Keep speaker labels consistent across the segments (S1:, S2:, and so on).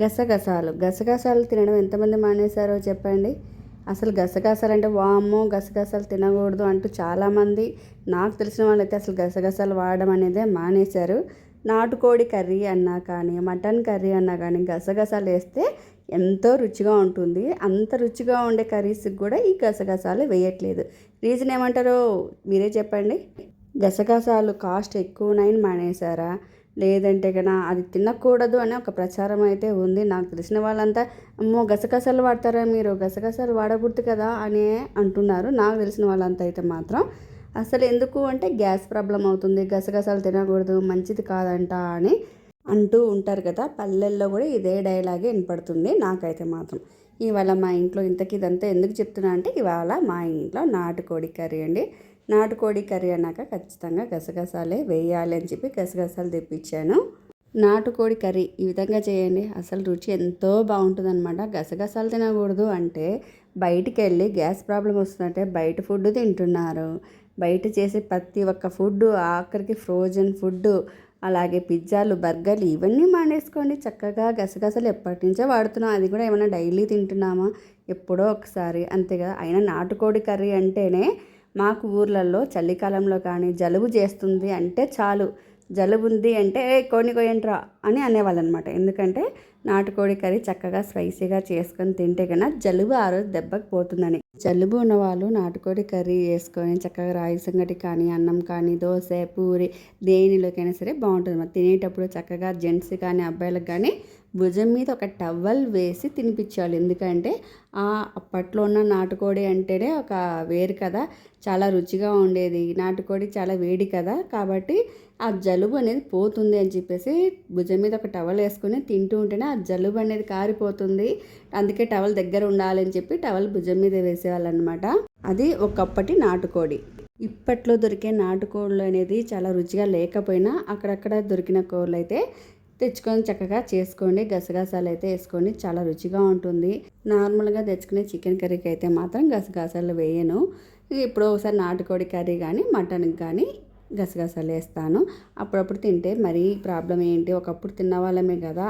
S1: గసగసాలు గసగసాలు తినడం ఎంతమంది మానేశారో చెప్పండి అసలు గసగసాలు అంటే వాము గసగసాలు తినకూడదు అంటూ చాలామంది నాకు తెలిసిన వాళ్ళైతే అసలు గసగసాలు వాడడం అనేదే మానేశారు నాటుకోడి కర్రీ అన్నా కానీ మటన్ కర్రీ అన్నా కానీ గసగసాలు వేస్తే ఎంతో రుచిగా ఉంటుంది అంత రుచిగా ఉండే కర్రీస్కి కూడా ఈ గసగసాలు వేయట్లేదు రీజన్ ఏమంటారో మీరే చెప్పండి గసగసాలు కాస్ట్ ఎక్కువ ఉన్నాయని మానేశారా లేదంటే కదా అది తినకూడదు అనే ఒక ప్రచారం అయితే ఉంది నాకు తెలిసిన వాళ్ళంతా అమ్మో గసగసాలు వాడతారా మీరు గసగసాలు వాడకూడదు కదా అని అంటున్నారు నాకు తెలిసిన వాళ్ళంతా అయితే మాత్రం అసలు ఎందుకు అంటే గ్యాస్ ప్రాబ్లం అవుతుంది గసగసాలు తినకూడదు మంచిది కాదంట అని అంటూ ఉంటారు కదా పల్లెల్లో కూడా ఇదే డైలాగే వినపడుతుంది నాకైతే మాత్రం ఇవాళ మా ఇంట్లో ఇంతకీ ఇదంతా ఎందుకు చెప్తున్నా అంటే ఇవాళ మా ఇంట్లో నాటుకోడి కర్రీ అండి నాటుకోడి కర్రీ అన్నాక ఖచ్చితంగా గసగసాలే వేయాలి అని చెప్పి గసగసాలు తెప్పించాను నాటుకోడి కర్రీ ఈ విధంగా చేయండి అసలు రుచి ఎంతో బాగుంటుందన్నమాట గసగసాలు తినకూడదు అంటే బయటికి వెళ్ళి గ్యాస్ ప్రాబ్లం వస్తుందంటే బయట ఫుడ్ తింటున్నారు బయట చేసే ప్రతి ఒక్క ఫుడ్ ఆఖరికి ఫ్రోజన్ ఫుడ్ అలాగే పిజ్జాలు బర్గర్లు ఇవన్నీ మానేసుకోండి చక్కగా గసగసలు ఎప్పటి నుంచో వాడుతున్నాం అది కూడా ఏమైనా డైలీ తింటున్నామా ఎప్పుడో ఒకసారి అంతేగా అయినా నాటుకోడి కర్రీ అంటేనే మాకు ఊర్లలో చలికాలంలో కానీ జలుబు చేస్తుంది అంటే చాలు జలుబు ఉంది అంటే ఏ కోడి కొయ్యంట్రా అని అనేవాళ్ళు అనమాట ఎందుకంటే నాటుకోడి కర్రీ చక్కగా స్పైసీగా చేసుకొని తింటే కన్నా జలుబు ఆ రోజు దెబ్బకు పోతుందని జలుబు ఉన్నవాళ్ళు నాటుకోడి కర్రీ వేసుకొని చక్కగా రాయి సంగటి కానీ అన్నం కానీ దోశ పూరి దేనిలోకైనా సరే బాగుంటుంది తినేటప్పుడు చక్కగా జెంట్స్ కానీ అబ్బాయిలకు కానీ భుజం మీద ఒక టవల్ వేసి తినిపించాలి ఎందుకంటే ఆ అప్పట్లో ఉన్న నాటుకోడి అంటేనే ఒక వేరు కదా చాలా రుచిగా ఉండేది నాటుకోడి చాలా వేడి కదా కాబట్టి ఆ జలుబు అనేది పోతుంది అని చెప్పేసి భుజం మీద ఒక టవల్ వేసుకుని తింటూ ఉంటేనే ఆ జలుబు అనేది కారిపోతుంది అందుకే టవల్ దగ్గర ఉండాలని చెప్పి టవల్ భుజం మీద వేసేవాళ్ళు అనమాట అది ఒకప్పటి నాటుకోడి ఇప్పట్లో దొరికే నాటుకోళ్ళు అనేది చాలా రుచిగా లేకపోయినా అక్కడక్కడ దొరికిన కోళ్ళు అయితే తెచ్చుకొని చక్కగా చేసుకోండి గసగసాలు అయితే వేసుకోండి చాలా రుచిగా ఉంటుంది నార్మల్గా తెచ్చుకునే చికెన్ కర్రీకి అయితే మాత్రం గసగసాలు వేయను ఇప్పుడు ఒకసారి నాటుకోడి కర్రీ కానీ మటన్ కానీ గసగసాలు వేస్తాను అప్పుడప్పుడు తింటే మరీ ప్రాబ్లం ఏంటి ఒకప్పుడు తిన్న వాళ్ళమే కదా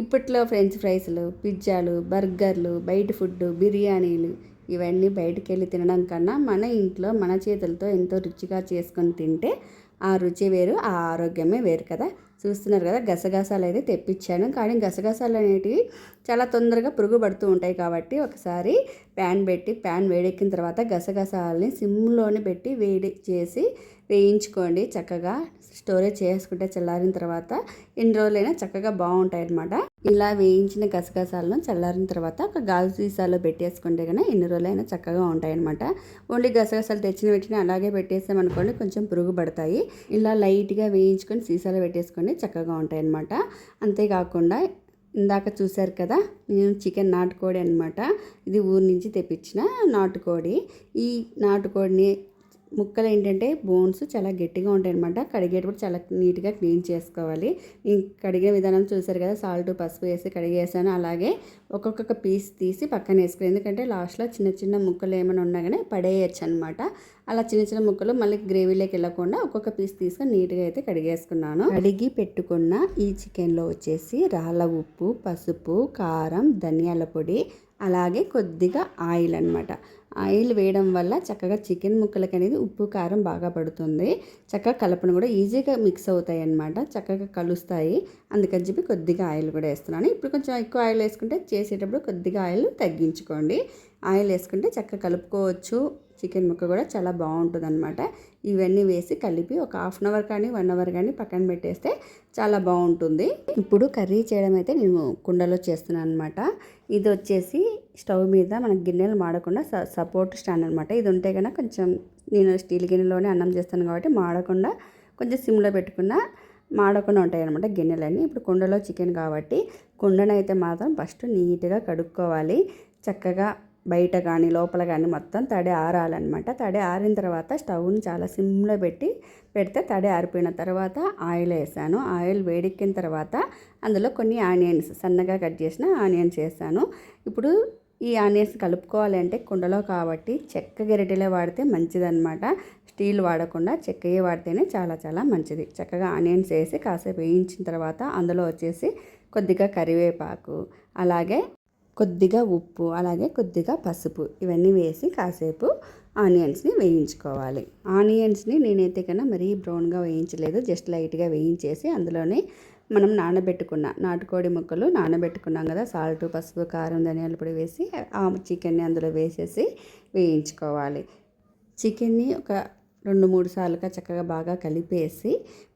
S1: ఇప్పట్లో ఫ్రెంచ్ ఫ్రైస్లు పిజ్జాలు బర్గర్లు బయట ఫుడ్ బిర్యానీలు ఇవన్నీ బయటికి వెళ్ళి తినడం కన్నా మన ఇంట్లో మన చేతులతో ఎంతో రుచిగా చేసుకొని తింటే ఆ రుచి వేరు ఆ ఆరోగ్యమే వేరు కదా చూస్తున్నారు కదా గసగసాలు అయితే తెప్పించాను కానీ గసగసాలు అనేటివి చాలా తొందరగా పురుగు పడుతూ ఉంటాయి కాబట్టి ఒకసారి ప్యాన్ పెట్టి ప్యాన్ వేడెక్కిన తర్వాత గసగసాలని సిమ్లోనే పెట్టి వేడి చేసి వేయించుకోండి చక్కగా స్టోరేజ్ చేసుకుంటే చల్లారిన తర్వాత ఎన్ని రోజులైనా చక్కగా బాగుంటాయి అనమాట ఇలా వేయించిన గసగసాలను చల్లారిన తర్వాత ఒక గాజు సీసాలో పెట్టేసుకుంటే కన్నా ఎన్ని రోజులైనా చక్కగా ఉంటాయి అనమాట ఓన్లీ గసగసాలు తెచ్చిన పెట్టిన అలాగే పెట్టేసామనుకోండి కొంచెం పురుగు పడతాయి ఇలా లైట్గా వేయించుకొని సీసాలో పెట్టేసుకోండి కానీ చక్కగా అనమాట అంతేకాకుండా ఇందాక చూశారు కదా నేను చికెన్ నాటుకోడి అనమాట ఇది ఊరి నుంచి తెప్పించిన నాటుకోడి ఈ నాటుకోడిని ముక్కలు ఏంటంటే బోన్స్ చాలా గట్టిగా ఉంటాయి అనమాట కడిగేటప్పుడు చాలా నీట్గా క్లీన్ చేసుకోవాలి నేను కడిగే విధానం చూసారు కదా సాల్ట్ పసుపు వేసి కడిగేసాను అలాగే ఒక్కొక్క పీస్ తీసి పక్కన వేసుకుని ఎందుకంటే లాస్ట్లో చిన్న చిన్న ముక్కలు ఏమైనా ఉన్నా కానీ పడేయచ్చు అనమాట అలా చిన్న చిన్న ముక్కలు మళ్ళీ గ్రేవీలోకి వెళ్ళకుండా ఒక్కొక్క పీస్ తీసుకొని నీట్గా అయితే కడిగేసుకున్నాను కడిగి పెట్టుకున్న ఈ చికెన్లో వచ్చేసి రాళ్ళ ఉప్పు పసుపు కారం ధనియాల పొడి అలాగే కొద్దిగా ఆయిల్ అనమాట ఆయిల్ వేయడం వల్ల చక్కగా చికెన్ ముక్కలకి అనేది ఉప్పు కారం బాగా పడుతుంది చక్కగా కలపను కూడా ఈజీగా మిక్స్ అవుతాయి అనమాట చక్కగా కలుస్తాయి అందుకని చెప్పి కొద్దిగా ఆయిల్ కూడా వేస్తున్నాను ఇప్పుడు కొంచెం ఎక్కువ ఆయిల్ వేసుకుంటే చేసేటప్పుడు కొద్దిగా ఆయిల్ తగ్గించుకోండి ఆయిల్ వేసుకుంటే చక్కగా కలుపుకోవచ్చు చికెన్ ముక్క కూడా చాలా బాగుంటుంది అనమాట ఇవన్నీ వేసి కలిపి ఒక హాఫ్ అన్ అవర్ కానీ వన్ అవర్ కానీ పక్కన పెట్టేస్తే చాలా బాగుంటుంది ఇప్పుడు కర్రీ చేయడం అయితే నేను కుండలో చేస్తున్నాను అనమాట ఇది వచ్చేసి స్టవ్ మీద మనకు గిన్నెలు మాడకుండా సపోర్ట్ స్టాండ్ అనమాట ఇది ఉంటే కనుక కొంచెం నేను స్టీల్ గిన్నెలోనే అన్నం చేస్తాను కాబట్టి మాడకుండా కొంచెం సిమ్లో పెట్టుకున్న మాడకుండా ఉంటాయి అనమాట గిన్నెలన్నీ ఇప్పుడు కుండలో చికెన్ కాబట్టి కుండనైతే మాత్రం ఫస్ట్ నీట్గా కడుక్కోవాలి చక్కగా బయట కానీ లోపల కానీ మొత్తం తడి ఆరాలన్నమాట తడి ఆరిన తర్వాత స్టవ్ని చాలా సిమ్లో పెట్టి పెడితే తడి ఆరిపోయిన తర్వాత ఆయిల్ వేసాను ఆయిల్ వేడెక్కిన తర్వాత అందులో కొన్ని ఆనియన్స్ సన్నగా కట్ చేసిన ఆనియన్స్ వేసాను ఇప్పుడు ఈ ఆనియన్స్ కలుపుకోవాలంటే కుండలో కాబట్టి చెక్క గెరటిలే వాడితే మంచిదన్నమాట స్టీల్ వాడకుండా చెక్కయే వాడితేనే చాలా చాలా మంచిది చక్కగా ఆనియన్స్ వేసి కాసేపు వేయించిన తర్వాత అందులో వచ్చేసి కొద్దిగా కరివేపాకు అలాగే కొద్దిగా ఉప్పు అలాగే కొద్దిగా పసుపు ఇవన్నీ వేసి కాసేపు ఆనియన్స్ని వేయించుకోవాలి ఆనియన్స్ని నేనైతే కన్నా మరీ బ్రౌన్గా వేయించలేదు జస్ట్ లైట్గా వేయించేసి అందులోనే మనం నానబెట్టుకున్న నాటుకోడి ముక్కలు నానబెట్టుకున్నాం కదా సాల్ట్ పసుపు కారం ధనియాల పొడి వేసి ఆ చికెన్ని అందులో వేసేసి వేయించుకోవాలి చికెన్ని ఒక రెండు మూడు సార్లుగా చక్కగా బాగా కలిపేసి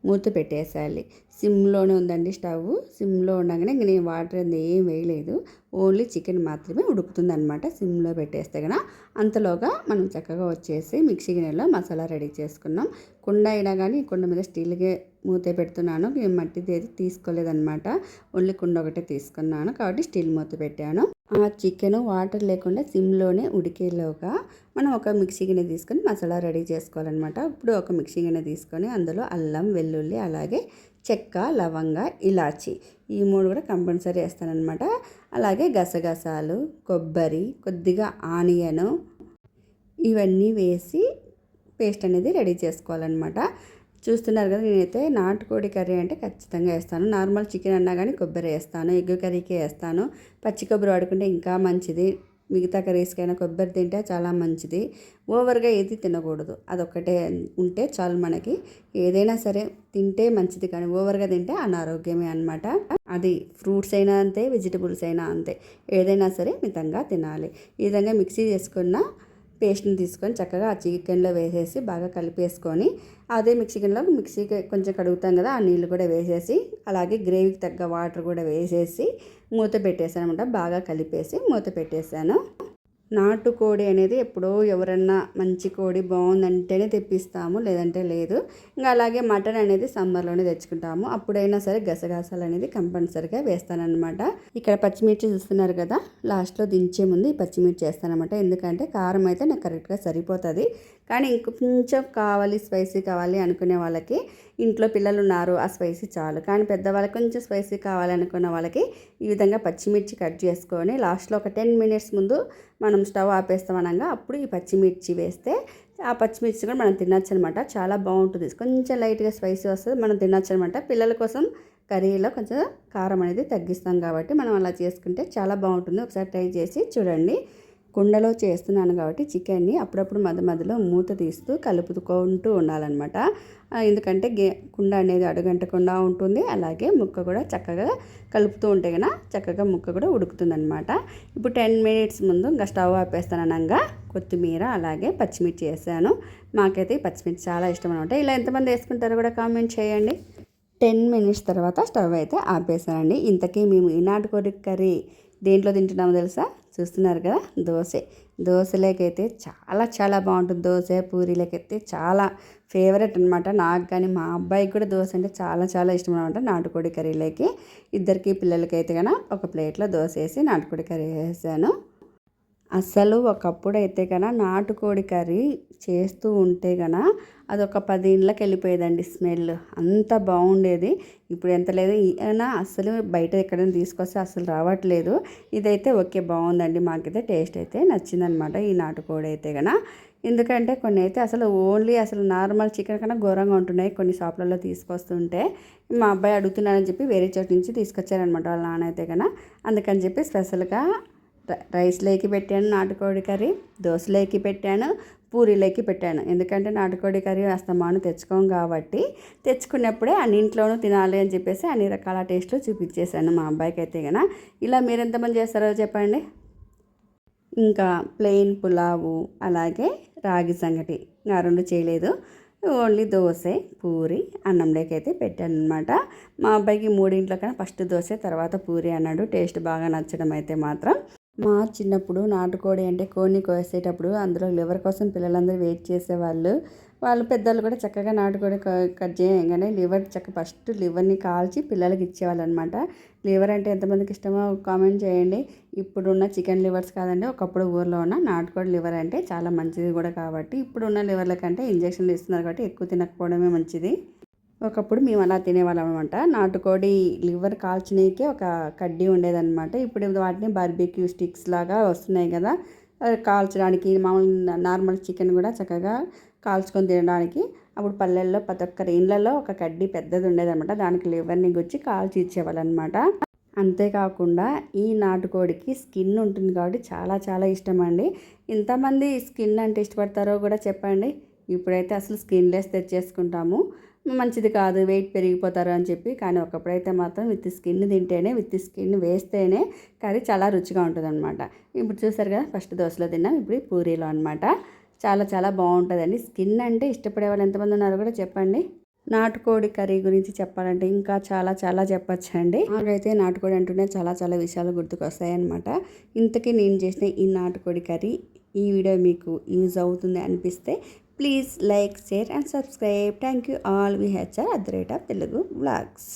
S1: మూత పెట్టేసేయాలి సిమ్లోనే ఉందండి స్టవ్ సిమ్లో ఉండగానే ఇంక నేను వాటర్ అనేది ఏం వేయలేదు ఓన్లీ చికెన్ మాత్రమే ఉడుకుతుంది అనమాట సిమ్లో పెట్టేస్తే కదా అంతలోగా మనం చక్కగా వచ్చేసి మిక్సీ గిన్నెలో మసాలా రెడీ చేసుకున్నాం కుండ అయినా కానీ కుండ మీద స్టీల్గా మూత పెడుతున్నాను మట్టిది అయితే తీసుకోలేదనమాట ఓన్లీ కుండ ఒకటే తీసుకున్నాను కాబట్టి స్టీల్ మూత పెట్టాను ఆ చికెన్ వాటర్ లేకుండా సిమ్లోనే ఉడికేలోగా మనం ఒక మిక్సీ గిన్నె తీసుకొని మసాలా రెడీ చేసుకోవాలన్నమాట ఇప్పుడు ఒక మిక్సీ గిన్నె తీసుకొని అందులో అల్లం వెల్లుల్లి అలాగే చెక్క లవంగ ఇలాచి ఈ మూడు కూడా కంపల్సరీ అనమాట అలాగే గసగసాలు కొబ్బరి కొద్దిగా ఆనియను ఇవన్నీ వేసి పేస్ట్ అనేది రెడీ చేసుకోవాలన్నమాట చూస్తున్నారు కదా నేనైతే నాటుకోడి కర్రీ అంటే ఖచ్చితంగా వేస్తాను నార్మల్ చికెన్ అన్నా కానీ కొబ్బరి వేస్తాను ఎగ్ కర్రీకి వేస్తాను పచ్చి కొబ్బరి వాడుకుంటే ఇంకా మంచిది మిగతా కర్రీస్కైనా కొబ్బరి తింటే చాలా మంచిది ఓవర్గా ఏది తినకూడదు అదొక్కటే ఉంటే చాలు మనకి ఏదైనా సరే తింటే మంచిది కానీ ఓవర్గా తింటే అనారోగ్యమే అనమాట అది ఫ్రూట్స్ అయినా అంతే వెజిటబుల్స్ అయినా అంతే ఏదైనా సరే మితంగా తినాలి ఈ విధంగా మిక్సీ చేసుకున్న పేస్ట్ని తీసుకొని చక్కగా ఆ చికెన్లో వేసేసి బాగా కలిపేసుకొని అదే మిక్సీలో మిక్సీకి కొంచెం కడుగుతాం కదా ఆ నీళ్ళు కూడా వేసేసి అలాగే గ్రేవీకి తగ్గ వాటర్ కూడా వేసేసి మూత పెట్టేసాను అనమాట బాగా కలిపేసి మూత పెట్టేసాను నాటు కోడి అనేది ఎప్పుడో ఎవరన్నా మంచి కోడి బాగుందంటేనే తెప్పిస్తాము లేదంటే లేదు ఇంకా అలాగే మటన్ అనేది సమ్మర్లోనే తెచ్చుకుంటాము అప్పుడైనా సరే గసగసాలు అనేది కంపల్సరిగా వేస్తానన్నమాట ఇక్కడ పచ్చిమిర్చి చూస్తున్నారు కదా లాస్ట్లో దించే ముందు ఈ పచ్చిమిర్చి వేస్తానమాట ఎందుకంటే కారం అయితే నాకు కరెక్ట్గా సరిపోతుంది కానీ ఇంకొంచెం కావాలి స్పైసీ కావాలి అనుకునే వాళ్ళకి ఇంట్లో పిల్లలు ఉన్నారు ఆ స్పైసీ చాలు కానీ పెద్దవాళ్ళకి కొంచెం స్పైసీ కావాలి అనుకున్న వాళ్ళకి ఈ విధంగా పచ్చిమిర్చి కట్ చేసుకొని లాస్ట్లో ఒక టెన్ మినిట్స్ ముందు మనం స్టవ్ ఆపేస్తామనగా అప్పుడు ఈ పచ్చిమిర్చి వేస్తే ఆ పచ్చిమిర్చి కూడా మనం తినచ్చు అనమాట చాలా బాగుంటుంది కొంచెం లైట్గా స్పైసీ వస్తుంది మనం తినచ్చు అనమాట పిల్లల కోసం కర్రీలో కొంచెం కారం అనేది తగ్గిస్తాం కాబట్టి మనం అలా చేసుకుంటే చాలా బాగుంటుంది ఒకసారి ట్రై చేసి చూడండి కుండలో చేస్తున్నాను కాబట్టి చికెన్ని అప్పుడప్పుడు మధ్య మధ్యలో మూత తీస్తూ కలుపుకుంటూ ఉండాలన్నమాట ఎందుకంటే గే కుండ అనేది అడుగంటకుండా ఉంటుంది అలాగే ముక్క కూడా చక్కగా కలుపుతూ ఉంటే కనుక చక్కగా ముక్క కూడా ఉడుకుతుందనమాట ఇప్పుడు టెన్ మినిట్స్ ముందు ఇంకా స్టవ్ ఆపేస్తాను అనగా కొత్తిమీర అలాగే పచ్చిమిర్చి వేసాను మాకైతే పచ్చిమిర్చి చాలా ఇష్టం అనమాట ఇలా ఎంతమంది వేసుకుంటారో కూడా కామెంట్ చేయండి టెన్ మినిట్స్ తర్వాత స్టవ్ అయితే ఆపేసానండి ఇంతకీ మేము ఈనాటి కోరిక కర్రీ దేంట్లో తింటున్నామో తెలుసా చూస్తున్నారు కదా దోశ దోశలకైతే చాలా చాలా బాగుంటుంది దోశ పూరీలకైతే చాలా ఫేవరెట్ అనమాట నాకు కానీ మా అబ్బాయికి కూడా దోశ అంటే చాలా చాలా ఇష్టం అనమాట నాటుకోడి కర్రీలోకి ఇద్దరికి పిల్లలకైతే కనుక ఒక ప్లేట్లో దోశ వేసి నాటుకోడి కర్రీ వేసాను ఒకప్పుడు ఒకప్పుడైతే కదా నాటుకోడి కర్రీ చేస్తూ ఉంటే కన అదొక పది ఇండ్లకి వెళ్ళిపోయేదండి స్మెల్ అంత బాగుండేది ఇప్పుడు ఎంత లేదు అయినా అసలు బయట ఎక్కడైనా తీసుకొస్తే అసలు రావట్లేదు ఇదైతే ఓకే బాగుందండి మాకైతే టేస్ట్ అయితే నచ్చిందనమాట ఈ నాటుకోడి అయితే కన ఎందుకంటే కొన్ని అయితే అసలు ఓన్లీ అసలు నార్మల్ చికెన్ కన్నా ఘోరంగా ఉంటున్నాయి కొన్ని షాప్లలో తీసుకొస్తుంటే మా అబ్బాయి అడుగుతున్నాడని చెప్పి వేరే చోటు నుంచి తీసుకొచ్చారనమాట వాళ్ళ నాన్న అయితే కన అందుకని చెప్పి స్పెషల్గా రైస్లోకి పెట్టాను నాటుకోడి కర్రీ దోశలోకి పెట్టాను పూరీలోకి పెట్టాను ఎందుకంటే నాటుకోడి కర్రీ అస్తమాను తెచ్చుకోం కాబట్టి తెచ్చుకున్నప్పుడే అన్నింట్లోనూ తినాలి అని చెప్పేసి అన్ని రకాల టేస్ట్లు చూపించేశాను మా అబ్బాయికి అయితే కనుక ఇలా మీరు ఎంతమంది చేస్తారో చెప్పండి ఇంకా ప్లెయిన్ పులావు అలాగే రాగి సంగటి ఆ రెండు చేయలేదు ఓన్లీ దోశ పూరి అన్నంలోకి అయితే పెట్టాను అనమాట మా అబ్బాయికి మూడింట్లో కన్నా ఫస్ట్ దోశ తర్వాత పూరి అన్నాడు టేస్ట్ బాగా నచ్చడం అయితే మాత్రం మా చిన్నప్పుడు నాటుకోడి అంటే కోడిని కోసేటప్పుడు అందులో లివర్ కోసం పిల్లలందరూ వెయిట్ చేసేవాళ్ళు వాళ్ళు పెద్దలు కూడా చక్కగా నాటుకోడి కట్ చేయగానే లివర్ చక్క ఫస్ట్ లివర్ని కాల్చి పిల్లలకి ఇచ్చేవాళ్ళు అనమాట లివర్ అంటే ఎంతమందికి ఇష్టమో కామెంట్ చేయండి ఇప్పుడున్న చికెన్ లివర్స్ కాదండి ఒకప్పుడు ఊర్లో ఉన్న నాటుకోడి లివర్ అంటే చాలా మంచిది కూడా కాబట్టి ఇప్పుడున్న లివర్ల కంటే ఇంజక్షన్లు ఇస్తున్నారు కాబట్టి ఎక్కువ తినకపోవడమే మంచిది ఒకప్పుడు మేము అలా తినేవాళ్ళం అనమాట నాటుకోడి లివర్ కాల్చడానికి ఒక కడ్డీ ఉండేదన్నమాట ఇప్పుడు వాటిని బార్బీక్యూ స్టిక్స్ లాగా వస్తున్నాయి కదా కాల్చడానికి మామూలు నార్మల్ చికెన్ కూడా చక్కగా కాల్చుకొని తినడానికి అప్పుడు పల్లెల్లో ప్రతి ఒక్కరి ఇళ్ళల్లో ఒక కడ్డీ పెద్దది ఉండేదన్నమాట దానికి లివర్ని గుచ్చి కాల్చి ఇచ్చేవాళ్ళు అనమాట అంతేకాకుండా ఈ నాటుకోడికి స్కిన్ ఉంటుంది కాబట్టి చాలా చాలా ఇష్టం అండి ఇంతమంది స్కిన్ అంటే ఇష్టపడతారో కూడా చెప్పండి ఇప్పుడైతే అసలు స్కిన్లెస్ తెచ్చేసుకుంటాము మంచిది కాదు వెయిట్ పెరిగిపోతారు అని చెప్పి కానీ ఒకప్పుడైతే మాత్రం విత్ స్కిన్ తింటేనే విత్ స్కిన్ వేస్తేనే కర్రీ చాలా రుచిగా అనమాట ఇప్పుడు చూసారు కదా ఫస్ట్ దోశలో తిన్నాం ఇప్పుడు పూరీలో అనమాట చాలా చాలా బాగుంటుందండి స్కిన్ అంటే ఇష్టపడే వాళ్ళు ఎంతమంది ఉన్నారు కూడా చెప్పండి నాటుకోడి కర్రీ గురించి చెప్పాలంటే ఇంకా చాలా చాలా అండి నాకైతే నాటుకోడి అంటూనే చాలా చాలా విషయాలు గుర్తుకొస్తాయి అనమాట ఇంతకీ నేను చేసిన ఈ నాటుకోడి కర్రీ ఈ వీడియో మీకు యూజ్ అవుతుంది అనిపిస్తే Please like, share and subscribe. Thank you all. VHR @ Telugu Vlogs.